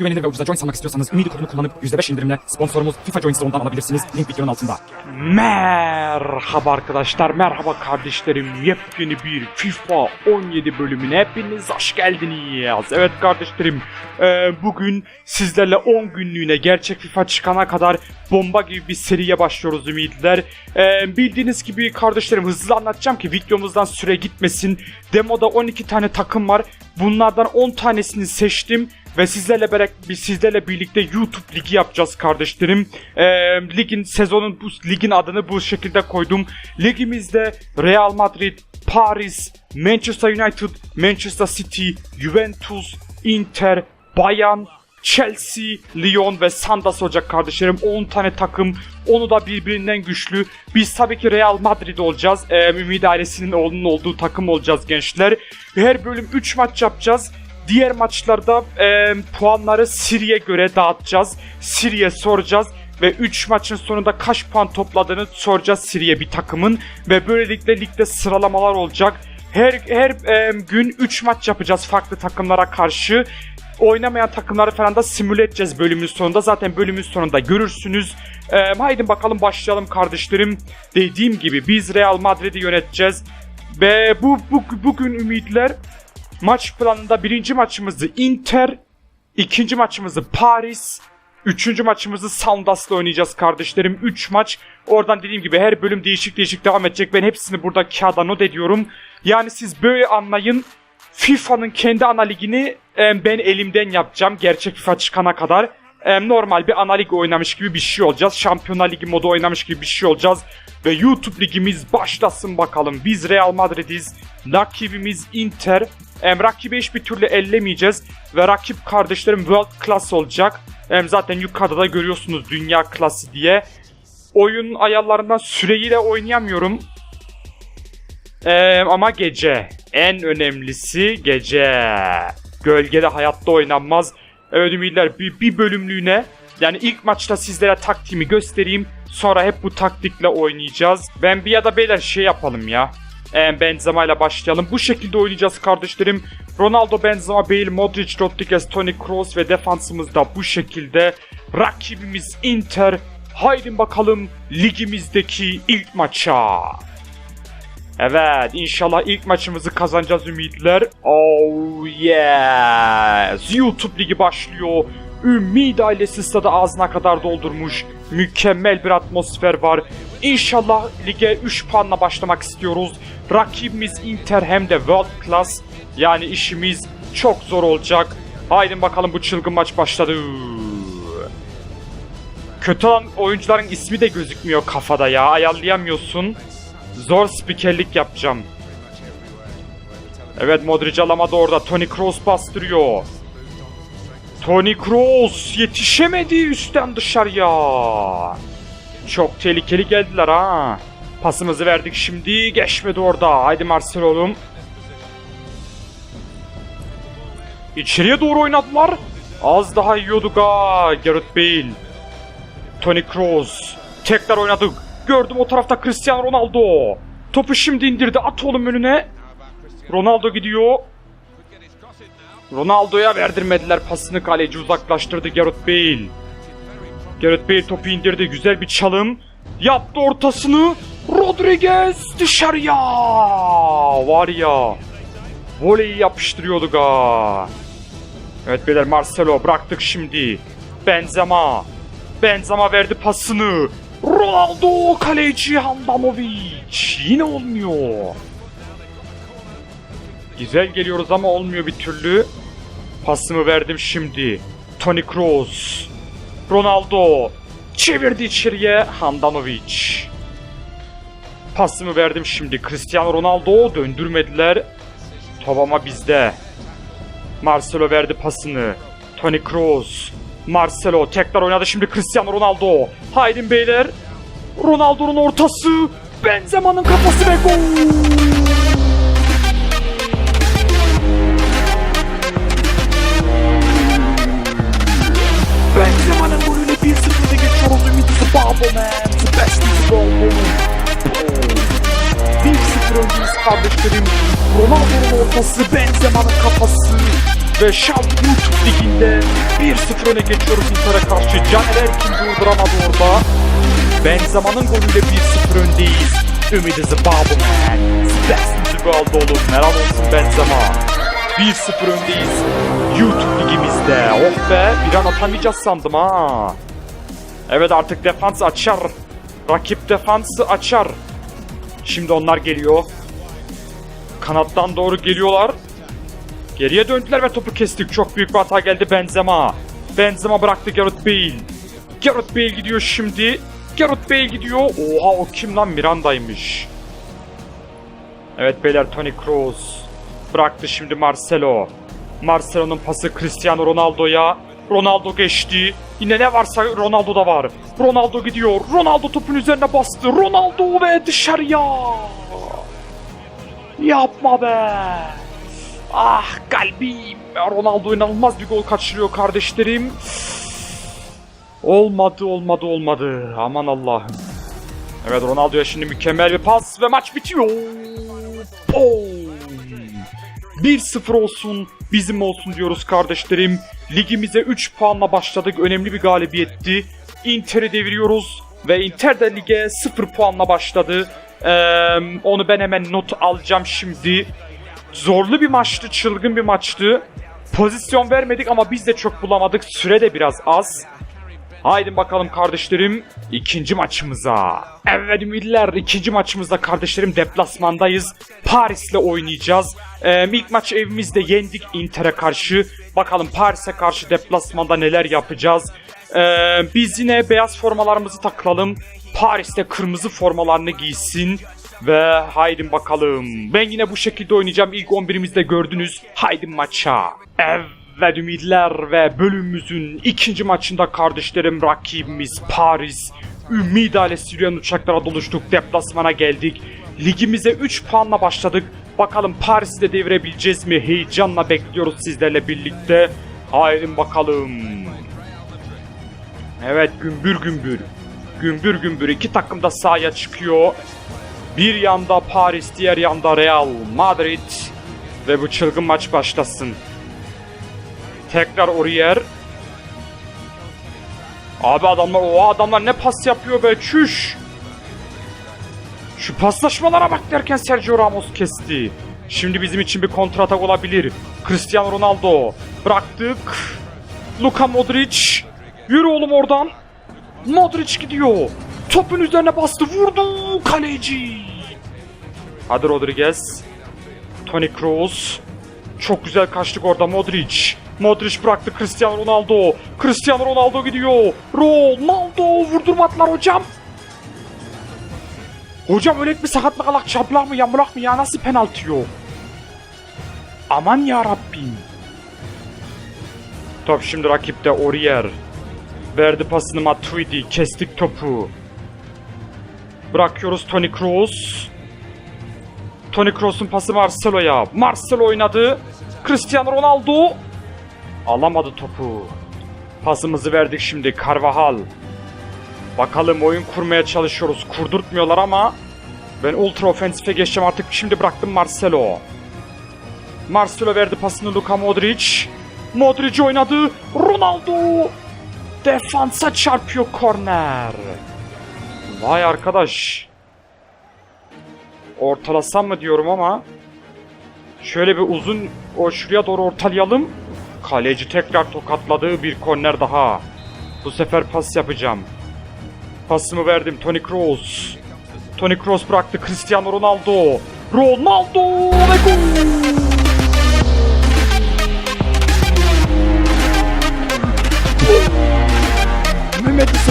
güvenilir ve ucuza join sanmak istiyorsanız Ümidi kodunu kullanıp %5 indirimle sponsorumuz FIFA Join Store'undan alabilirsiniz. Link videonun altında. Merhaba arkadaşlar, merhaba kardeşlerim. Yepyeni bir FIFA 17 bölümüne hepiniz hoş geldiniz. Evet kardeşlerim, e, bugün sizlerle 10 günlüğüne gerçek FIFA çıkana kadar bomba gibi bir seriye başlıyoruz ümitler. E, bildiğiniz gibi kardeşlerim hızlı anlatacağım ki videomuzdan süre gitmesin. Demoda 12 tane takım var. Bunlardan 10 tanesini seçtim ve sizlerle beraber sizlerle birlikte YouTube ligi yapacağız kardeşlerim. Ee, ligin sezonun bu ligin adını bu şekilde koydum. Ligimizde Real Madrid, Paris, Manchester United, Manchester City, Juventus, Inter, Bayern, Chelsea, Lyon ve Sandas olacak kardeşlerim. 10 tane takım. Onu da birbirinden güçlü. Biz tabii ki Real Madrid olacağız. Ee, Ümit ailesinin oğlunun olduğu takım olacağız gençler. Her bölüm 3 maç yapacağız. Diğer maçlarda e, puanları Siri'ye göre dağıtacağız. Siri'ye soracağız ve 3 maçın sonunda kaç puan topladığını soracağız Siri'ye bir takımın ve böylelikle ligde sıralamalar olacak. Her her e, gün 3 maç yapacağız farklı takımlara karşı. Oynamayan takımları falan da simüle edeceğiz bölümün sonunda. Zaten bölümün sonunda görürsünüz. E, haydi bakalım başlayalım kardeşlerim. Dediğim gibi biz Real Madrid'i yöneteceğiz. Ve bu, bu bugün ümitler Maç planında birinci maçımızı Inter, ikinci maçımızı Paris, üçüncü maçımızı Soundas'la oynayacağız kardeşlerim. Üç maç. Oradan dediğim gibi her bölüm değişik değişik devam edecek. Ben hepsini burada kağıda not ediyorum. Yani siz böyle anlayın. FIFA'nın kendi ana ligini ben elimden yapacağım. Gerçek FIFA çıkana kadar. Normal bir ana lig oynamış gibi bir şey olacağız. Şampiyonlar Ligi modu oynamış gibi bir şey olacağız. Ve YouTube ligimiz başlasın bakalım. Biz Real Madrid'iz. Rakibimiz Inter. Em, rakibi hiçbir türlü ellemeyeceğiz. Ve rakip kardeşlerim world class olacak. Em, zaten yukarıda da görüyorsunuz dünya klası diye. Oyun ayarlarından süreyle oynayamıyorum. Em, ama gece. En önemlisi gece. Gölgede hayatta oynanmaz. Evet ümitler bir, bir bölümlüğüne yani ilk maçta sizlere taktiğimi göstereyim. Sonra hep bu taktikle oynayacağız. Ben bir ya da beyler şey yapalım ya. Ee, Benzema ile başlayalım. Bu şekilde oynayacağız kardeşlerim. Ronaldo, Benzema, Bale, Modric, Rodriguez, Toni Kroos ve defansımız da bu şekilde. Rakibimiz Inter. Haydi bakalım ligimizdeki ilk maça. Evet inşallah ilk maçımızı kazanacağız ümitler. Oh yes. YouTube ligi başlıyor. Ümid ailesi stadı ağzına kadar doldurmuş. Mükemmel bir atmosfer var. İnşallah lige 3 puanla başlamak istiyoruz. Rakibimiz Inter hem de world class. Yani işimiz çok zor olacak. Haydi bakalım bu çılgın maç başladı. Kötü olan oyuncuların ismi de gözükmüyor kafada ya. Ayarlayamıyorsun. Zor spikerlik yapacağım. Evet Modric alamadı orada. Toni Kroos bastırıyor. Toni Kroos yetişemedi üstten dışarıya. Çok tehlikeli geldiler ha. Pasımızı verdik şimdi. Geçmedi orada. Haydi Marcelo oğlum. İçeriye doğru oynadılar. Az daha yiyorduk ha. Gareth Bale. Toni Kroos. Tekrar oynadık. Gördüm o tarafta Cristiano Ronaldo. Topu şimdi indirdi. At oğlum önüne. Ronaldo gidiyor. Ronaldo'ya verdirmediler pasını kaleci uzaklaştırdı Gareth Bale. Gareth Bale topu indirdi. Güzel bir çalım. Yaptı ortasını. Rodriguez dışarıya. Var ya. Voleyi yapıştırıyorduk ha. Evet beyler Marcelo bıraktık şimdi. Benzema. Benzema verdi pasını. Ronaldo kaleci Handanovic. Yine olmuyor. Güzel geliyoruz ama olmuyor bir türlü. Pasımı verdim şimdi. Toni Kroos. Ronaldo. Çevirdi içeriye Handanovic. Pasımı verdim şimdi. Cristiano Ronaldo döndürmediler. Top ama bizde. Marcelo verdi pasını. Toni Kroos. Marcelo tekrar oynadı şimdi Cristiano Ronaldo. Haydi beyler. Ronaldo'nun ortası. Benzema'nın kafası ve gol. 1-0 öndeyiz kardeşlerim. Ronaldo'nun ortası, Benzema'nın kafası. Ve Şam YouTube Ligi'nde 1-0 öne geçiyoruz Inter'e karşı. Caner Erkin durduramadı orada. Benzema'nın golüyle 1-0 öndeyiz. Ümit is a bubble man. Best aldı oğlum. Helal olsun Benzema. 1-0 öndeyiz. YouTube ligimizde. Oh be bir an atamayacağız sandım ha. Evet artık defans açar. Rakip defansı açar. Şimdi onlar geliyor. Kanattan doğru geliyorlar. Geriye döndüler ve topu kestik. Çok büyük bir hata geldi Benzema. Benzema bıraktı Gareth Bale. Gareth Bale gidiyor şimdi. Gareth Bale gidiyor. Oha o kim lan Miranda'ymış. Evet beyler Toni Kroos. Bıraktı şimdi Marcelo. Marcelo'nun pası Cristiano Ronaldo'ya. Ronaldo geçti. Yine ne varsa Ronaldo'da var. Ronaldo gidiyor. Ronaldo topun üzerine bastı. Ronaldo ve dışarıya. Yapma be. Ah kalbim. Ronaldo inanılmaz bir gol kaçırıyor kardeşlerim. Olmadı olmadı olmadı. Aman Allah'ım. Evet Ronaldo'ya şimdi mükemmel bir pas ve maç bitiyor. Boom. 1-0 olsun, bizim olsun diyoruz kardeşlerim. Ligimize 3 puanla başladık. Önemli bir galibiyetti. Inter'i deviriyoruz ve Inter de lige 0 puanla başladı. Ee, onu ben hemen not alacağım şimdi. Zorlu bir maçtı, çılgın bir maçtı. Pozisyon vermedik ama biz de çok bulamadık. Süre de biraz az. Haydi bakalım kardeşlerim ikinci maçımıza. Evet ümitliler ikinci maçımızda kardeşlerim deplasmandayız. Paris'le oynayacağız. Ee, ilk maç evimizde yendik Inter'e karşı. Bakalım Paris'e karşı deplasmanda neler yapacağız. Ee, biz yine beyaz formalarımızı takılalım. Paris'te kırmızı formalarını giysin. Ve haydi bakalım. Ben yine bu şekilde oynayacağım. İlk 11'imizde gördünüz. Haydi maça. Evet ümitler ve bölümümüzün ikinci maçında kardeşlerim rakibimiz Paris. Ümid ailesi yürüyen uçaklara doluştuk. Deplasmana geldik. Ligimize 3 puanla başladık. Bakalım Paris'i de devirebileceğiz mi? Heyecanla bekliyoruz sizlerle birlikte. Haydi bakalım. Evet gümbür gümbür. Gümbür gümbür iki takım da sahaya çıkıyor. Bir yanda Paris, diğer yanda Real Madrid. Ve bu çılgın maç başlasın. Tekrar Oriyer. Abi adamlar o adamlar ne pas yapıyor be çüş. Şu paslaşmalara bak derken Sergio Ramos kesti. Şimdi bizim için bir kontratak olabilir. Cristiano Ronaldo. Bıraktık. Luka Modric. Yürü oğlum oradan. Modric gidiyor. Topun üzerine bastı. Vurdu kaleci. Hadi Rodriguez. Toni Kroos. Çok güzel kaçtık orada Modric. Modric bıraktı Cristiano Ronaldo. Cristiano Ronaldo gidiyor. Ronaldo vurdurmadılar hocam. Hocam öyle bir sakatlık alak çaplak mı yamulak mı ya nasıl penaltı yok? Aman ya Rabbim. Top şimdi rakipte Oriyer. Verdi pasını Matuidi. Kestik topu. Bırakıyoruz Toni Kroos. Toni Kroos'un pası Marcelo'ya. Marcelo oynadı. Cristiano Ronaldo. Alamadı topu. Pasımızı verdik şimdi Carvajal. Bakalım oyun kurmaya çalışıyoruz. Kurdurtmuyorlar ama ben ultra ofensife geçeceğim artık. Şimdi bıraktım Marcelo. Marcelo verdi pasını Luka Modric. Modric oynadı. Ronaldo. Defansa çarpıyor korner. Vay arkadaş. Ortalasam mı diyorum ama. Şöyle bir uzun o şuraya doğru ortalayalım. Kaleci tekrar tokatladığı bir korner daha. Bu sefer pas yapacağım. Pasımı verdim Toni Kroos. Toni Kroos bıraktı Cristiano Ronaldo. Ronaldo ve gol!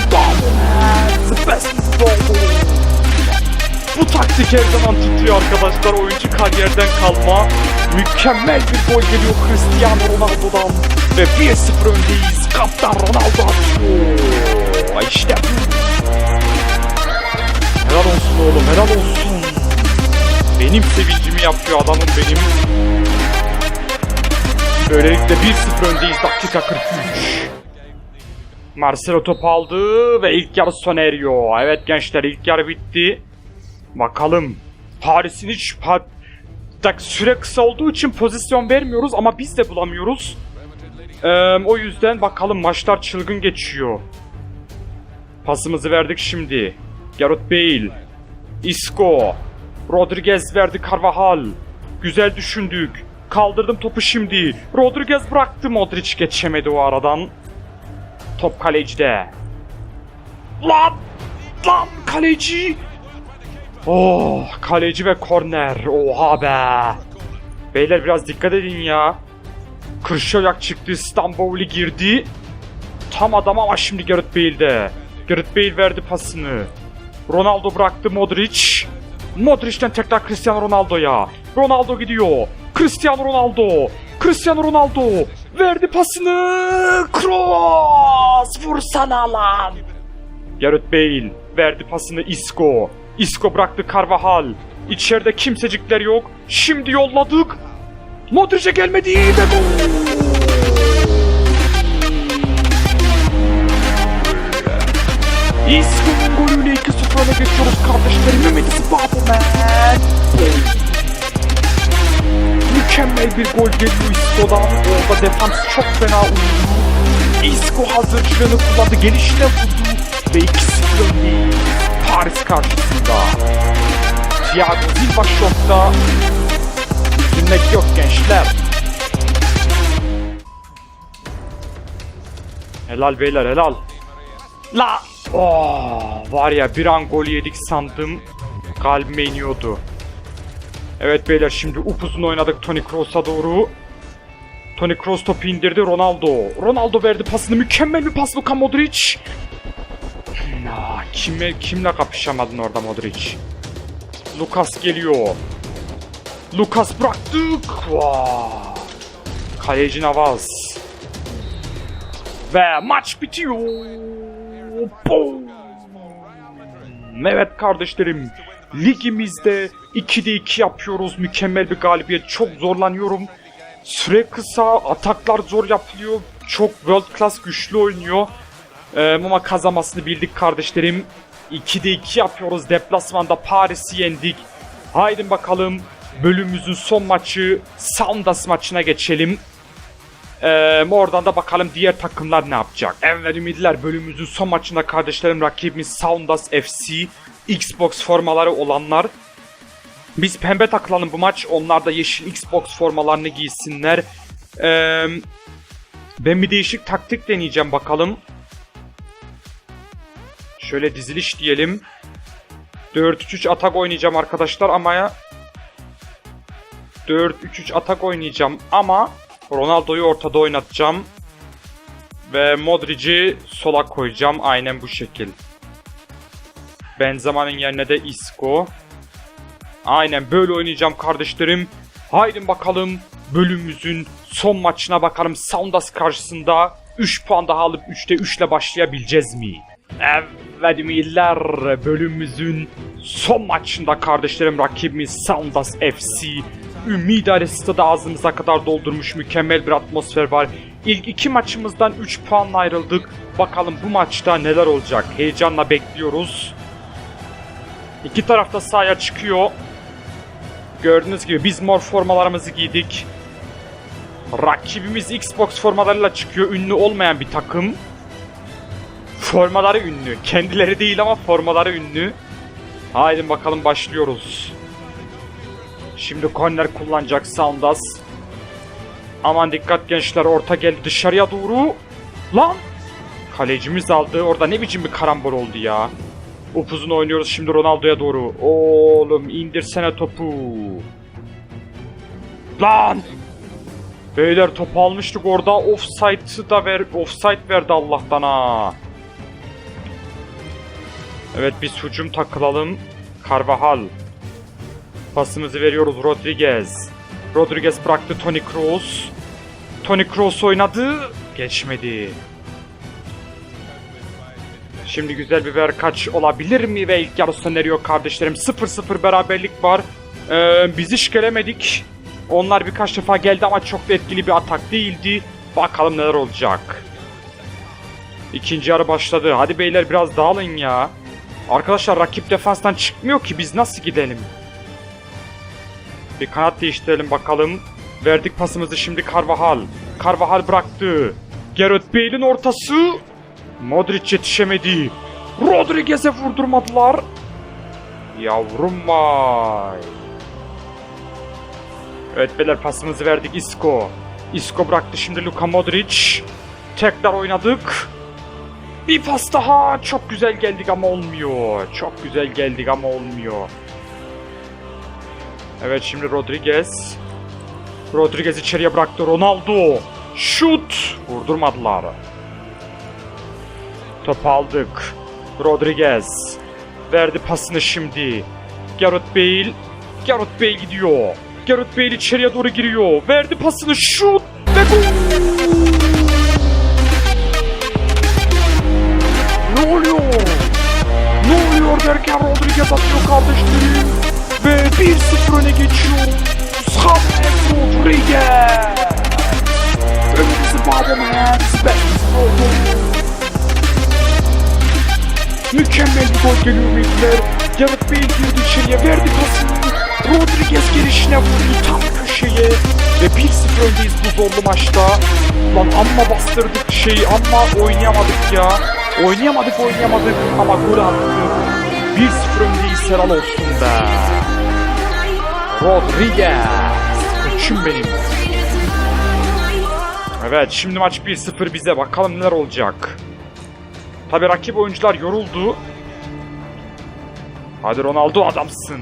Sıkbal. The best football. Bu taktik her zaman tutuyor arkadaşlar. Oyuncu kariyerden kalma. Mükemmel bir gol geliyor Cristiano Ronaldo'dan. Ve 1-0 öndeyiz. Kaptan Ronaldo atıyor. İşte. Helal olsun oğlum helal olsun. Benim sevincimi yapıyor adamım benim. Böylelikle 1-0 öndeyiz dakika 43. Marcelo top aldı ve ilk yarı sona eriyor. Evet gençler ilk yarı bitti. Bakalım Paris'in hiç pa- tak süre kısa olduğu için pozisyon vermiyoruz ama biz de bulamıyoruz. Ee, o yüzden bakalım maçlar çılgın geçiyor. Pasımızı verdik şimdi. Gareth Bale. Isco. Rodriguez verdi Carvajal. Güzel düşündük. Kaldırdım topu şimdi. Rodriguez bıraktı. Modric geçemedi o aradan. Top kalecide. Lan! Lan kaleci! Oh kaleci ve korner. Oha be. Beyler biraz dikkat edin ya. Kırşayak çıktı. İstanbul'u girdi. Tam adam ama şimdi Gareth Bale'de. Gareth Bale verdi pasını. Ronaldo bıraktı Modric. Modric'ten tekrar Cristiano Ronaldo'ya. Ronaldo gidiyor. Cristiano Ronaldo. Cristiano Ronaldo. Verdi pasını. Kroos. Vursana lan. Gareth Bale verdi pasını Isco. Isco bıraktı Carvajal. İçeride kimsecikler yok. Şimdi yolladık. Modric'e gelmedi ve gol. Isco'nun golüyle 2-0 öne geçiyoruz kardeşlerim. Mehmet Spapomen. Mükemmel bir gol geliyor Isco'dan. Orada defans çok fena uyudu. Isco hazırlığını kullandı. Gelişine vurdu. Ve 2-0 öndeyiz. Paris karşısında. Thiago Silva şokta. Üzülmek yok gençler. Helal beyler helal. La! Oh, var ya bir an gol yedik sandım. Kalbime iniyordu. Evet beyler şimdi upuzun oynadık Toni Kroos'a doğru. Toni Kroos topu indirdi Ronaldo. Ronaldo verdi pasını mükemmel bir pas Luka Modric. Ya, kime, kimle kapışamadın orada Modric? Lucas geliyor. Lucas bıraktık. Vaa. Kaleci Navas. Ve maç bitiyor. Boom. Evet kardeşlerim. Ligimizde 2'de 2 yapıyoruz. Mükemmel bir galibiyet. Çok zorlanıyorum. Süre kısa. Ataklar zor yapılıyor. Çok world class güçlü oynuyor. Ee, ama kazanmasını bildik kardeşlerim. 2'de 2 yapıyoruz. Deplasmanda Paris'i yendik. Haydi bakalım bölümümüzün son maçı Sounders maçına geçelim. Ee, oradan da bakalım diğer takımlar ne yapacak. Evet ümitliler bölümümüzün son maçında kardeşlerim rakibimiz Sounders FC. Xbox formaları olanlar. Biz pembe takılalım bu maç. Onlar da yeşil Xbox formalarını giysinler. Ee, ben bir değişik taktik deneyeceğim bakalım. Şöyle diziliş diyelim. 4-3-3 atak oynayacağım arkadaşlar ama ya 4-3-3 atak oynayacağım ama Ronaldo'yu ortada oynatacağım. Ve Modric'i sola koyacağım aynen bu şekil. Benzema'nın yerine de Isco. Aynen böyle oynayacağım kardeşlerim. Haydi bakalım bölümümüzün son maçına bakalım. Sounders karşısında 3 puan daha alıp 3'te 3 ile başlayabileceğiz mi? Evet miller bölümümüzün son maçında kardeşlerim rakibimiz Sounders FC. Ümid Aresta'da da ağzımıza kadar doldurmuş mükemmel bir atmosfer var. İlk iki maçımızdan 3 puanla ayrıldık. Bakalım bu maçta neler olacak? Heyecanla bekliyoruz. İki tarafta sahaya çıkıyor. Gördüğünüz gibi biz mor formalarımızı giydik. Rakibimiz Xbox formalarıyla çıkıyor. Ünlü olmayan bir takım. Formaları ünlü. Kendileri değil ama formaları ünlü. Haydi bakalım başlıyoruz. Şimdi korner kullanacak Soundas. Aman dikkat gençler orta geldi dışarıya doğru. Lan! Kalecimiz aldı. Orada ne biçim bir karambol oldu ya. Upuzun oynuyoruz şimdi Ronaldo'ya doğru. Oğlum indirsene topu. Lan! Beyler topu almıştık orada. Offside'ı da ver, offside verdi Allah'tan ha. Evet biz hücum takılalım. Carvajal. Pasımızı veriyoruz Rodriguez. Rodriguez bıraktı Toni Kroos. Toni Kroos oynadı. Geçmedi. Şimdi güzel bir verkaç olabilir mi? Ve ilk yarı sona kardeşlerim. 0-0 beraberlik var. Ee, biz hiç gelemedik. Onlar birkaç defa geldi ama çok da etkili bir atak değildi. Bakalım neler olacak. İkinci yarı başladı. Hadi beyler biraz dağılın ya. Arkadaşlar rakip defanstan çıkmıyor ki biz nasıl gidelim? Bir kanat değiştirelim bakalım. Verdik pasımızı şimdi Carvajal. Carvajal bıraktı. Gareth Bale'in ortası. Modric yetişemedi. Rodriguez'e vurdurmadılar. Yavrum vay. Evet beyler pasımızı verdik Isco. Isco bıraktı şimdi Luka Modric. Tekrar oynadık. Bir pas daha. Çok güzel geldik ama olmuyor. Çok güzel geldik ama olmuyor. Evet şimdi Rodriguez. Rodriguez içeriye bıraktı. Ronaldo. Şut. Vurdurmadılar. Top aldık. Rodriguez. Verdi pasını şimdi. Gareth Bale. Gareth Bale gidiyor. Gareth Bale içeriye doğru giriyor. Verdi pasını. Şut. Ve gol. Ne oluyor? Ne oluyor derken Rodriguez atıyor kardeşlerim. Ve 1-0 öne geçiyor. James Rodriguez. Önümüzü bağlamayın. Mükemmel bir gol geliyor beyler. Gareth Bale girdi içeriye verdi pasını. Rodriguez girişine vurdu tam köşeye. Ve 1-0 öndeyiz bu zorlu maçta. Lan amma bastırdık şeyi amma oynayamadık ya. Oynayamadık oynayamadık ama gol attık. 1-0 öndeyiz helal olsun be. Rodriguez. Koçum benim. Evet şimdi maç 1-0 bize bakalım neler olacak. Tabi rakip oyuncular yoruldu. Hadi Ronaldo adamsın.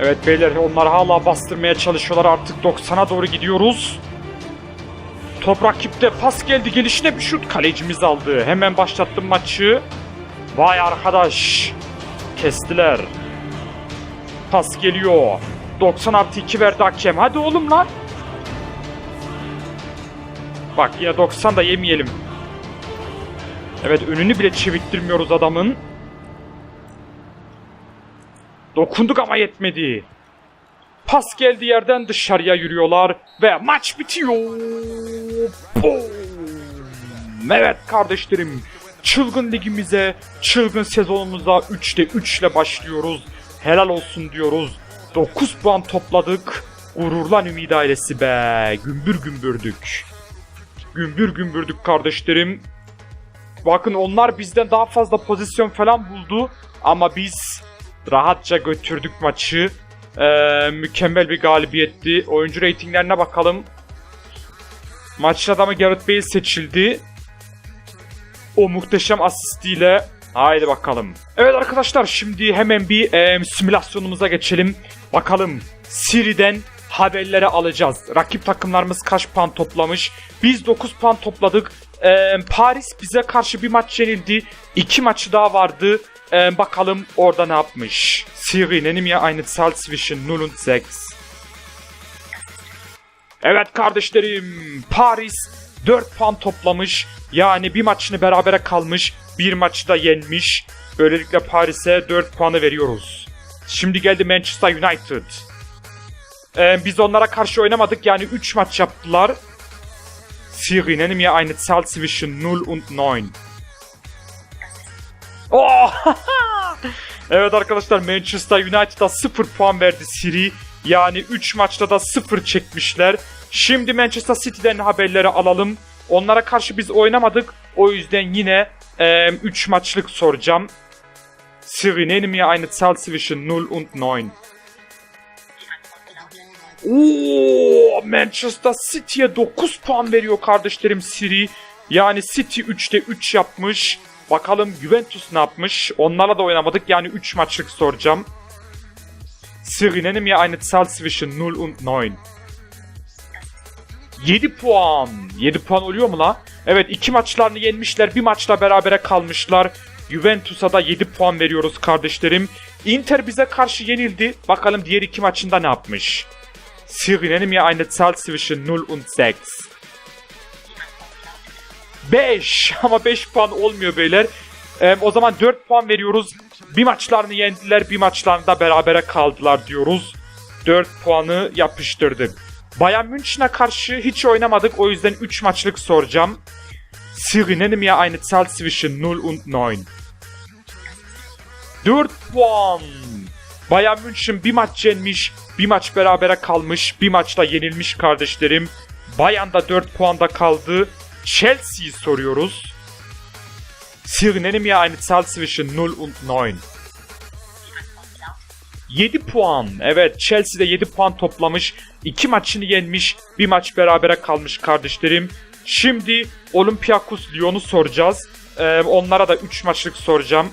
Evet beyler onlar hala bastırmaya çalışıyorlar artık 90'a doğru gidiyoruz. Top rakipte pas geldi gelişine bir şut kalecimiz aldı. Hemen başlattım maçı. Vay arkadaş. Kestiler. Pas geliyor. 90 artı 2 verdi hakem. Hadi oğlum lan. Bak yine 90 da yemeyelim. Evet önünü bile çevirttirmiyoruz adamın. Dokunduk ama yetmedi. Pas geldi yerden dışarıya yürüyorlar ve maç bitiyor. Boom! Evet kardeşlerim. Çılgın ligimize, çılgın sezonumuza 3'te 3 ile başlıyoruz. Helal olsun diyoruz. 9 puan topladık. Gururlan Ümit ailesi be. Gümbür gümbürdük. Gümbür gümbürdük kardeşlerim. Bakın onlar bizden daha fazla pozisyon falan buldu. Ama biz rahatça götürdük maçı. Ee, mükemmel bir galibiyetti. Oyuncu reytinglerine bakalım. Maçın adamı Gareth Bale seçildi. O muhteşem asistiyle. Haydi bakalım. Evet arkadaşlar şimdi hemen bir e, simülasyonumuza geçelim. Bakalım Siri'den haberleri alacağız. Rakip takımlarımız kaç puan toplamış? Biz 9 puan topladık. E, Paris bize karşı bir maç yenildi. İki maçı daha vardı. E, bakalım orada ne yapmış. Siri nenim ya aynı Zahl zwischen 0 und 6. Evet kardeşlerim Paris 4 puan toplamış. Yani bir maçını berabere kalmış. Bir maçı da yenmiş. Böylelikle Paris'e 4 puanı veriyoruz. Şimdi geldi Manchester United. Ee, biz onlara karşı oynamadık yani 3 maç yaptılar. Sie nennen mir eine Zahl zwischen 0 und 9. Oh! evet arkadaşlar Manchester United'a 0 puan verdi Siri. Yani 3 maçta da 0 çekmişler. Şimdi Manchester City'den haberleri alalım. Onlara karşı biz oynamadık. O yüzden yine 3 maçlık soracağım. Siri nennen mir eine Zahl zwischen 0 und 9. Oo, Manchester City'ye 9 puan veriyor kardeşlerim Siri. Yani City 3'te 3 yapmış. Bakalım Juventus ne yapmış? Onlarla da oynamadık. Yani 3 maçlık soracağım. Siri nennen mir eine Zahl zwischen 0 und 9. 7 puan. 7 puan oluyor mu la? Evet 2 maçlarını yenmişler. Bir maçla berabere kalmışlar. Juventus'a da 7 puan veriyoruz kardeşlerim. Inter bize karşı yenildi. Bakalım diğer iki maçında ne yapmış? Siri nennen mir eine Zahl zwischen 0 und 6. 5 ama 5 puan olmuyor beyler. Ee, o zaman 4 puan veriyoruz. Bir maçlarını yendiler, bir maçlarında berabere kaldılar diyoruz. 4 puanı yapıştırdık. Bayern München'e karşı hiç oynamadık. O yüzden 3 maçlık soracağım. Siri nennen mir eine Zahl zwischen 0 und 9. 4 puan. Bayern München bir maç yenmiş, bir maç berabere kalmış, bir maçta yenilmiş kardeşlerim. Bayern'da 4 puanda kaldı. Chelsea'yi soruyoruz. Sie nennen mir eine Zahl zwischen 0 und 9. 7 puan. Evet Chelsea de 7 puan toplamış. 2 maçını yenmiş. Bir maç berabere kalmış kardeşlerim. Şimdi Olympiakos Lyon'u soracağız. Ee, onlara da 3 maçlık soracağım.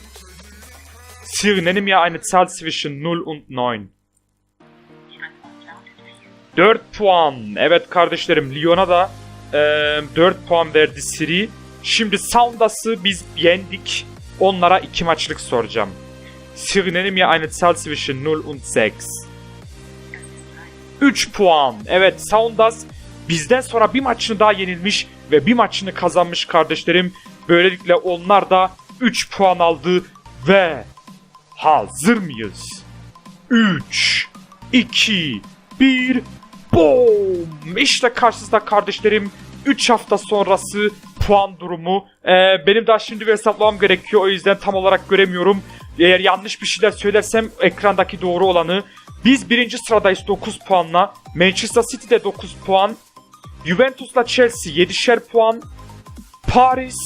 Sie nennen mir eine Zahl zwischen 0 und 9. 4 puan. Evet kardeşlerim Lyon'a da e, 4 puan verdi Siri. Şimdi Soundas'ı biz yendik. Onlara 2 maçlık soracağım. Nennen mir eine Zahl zwischen 0 und 6. 3 puan. Evet Soundas bizden sonra bir maçını daha yenilmiş ve bir maçını kazanmış kardeşlerim. Böylelikle onlar da 3 puan aldı ve hazır mıyız? 3, 2, 1, boom! İşte karşınızda kardeşlerim 3 hafta sonrası puan durumu. Ee, benim daha şimdi bir hesaplamam gerekiyor o yüzden tam olarak göremiyorum. Eğer yanlış bir şeyler söylersem ekrandaki doğru olanı. Biz birinci sıradayız 9 puanla. Manchester City de 9 puan. Juventus'la Chelsea 7'şer puan. Paris,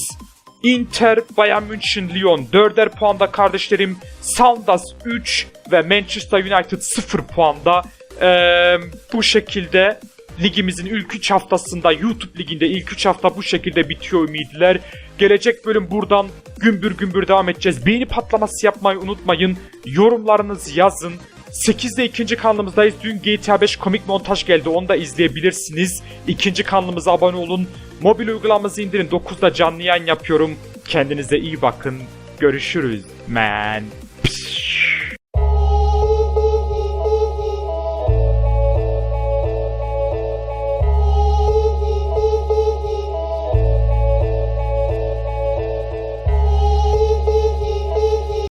Inter, Bayern München, Lyon 4'er puanda kardeşlerim. Sounders 3 ve Manchester United 0 puanda. Ee, bu şekilde ligimizin ilk 3 haftasında YouTube liginde ilk 3 hafta bu şekilde bitiyor ümidiler. Gelecek bölüm buradan gümbür gümbür devam edeceğiz. Beğeni patlaması yapmayı unutmayın. Yorumlarınızı yazın. 8'de ikinci kanalımızdayız. Dün GTA 5 komik montaj geldi. Onu da izleyebilirsiniz. İkinci kanalımıza abone olun. Mobil uygulamamızı indirin. 9'da canlı yayın yapıyorum. Kendinize iyi bakın. Görüşürüz man.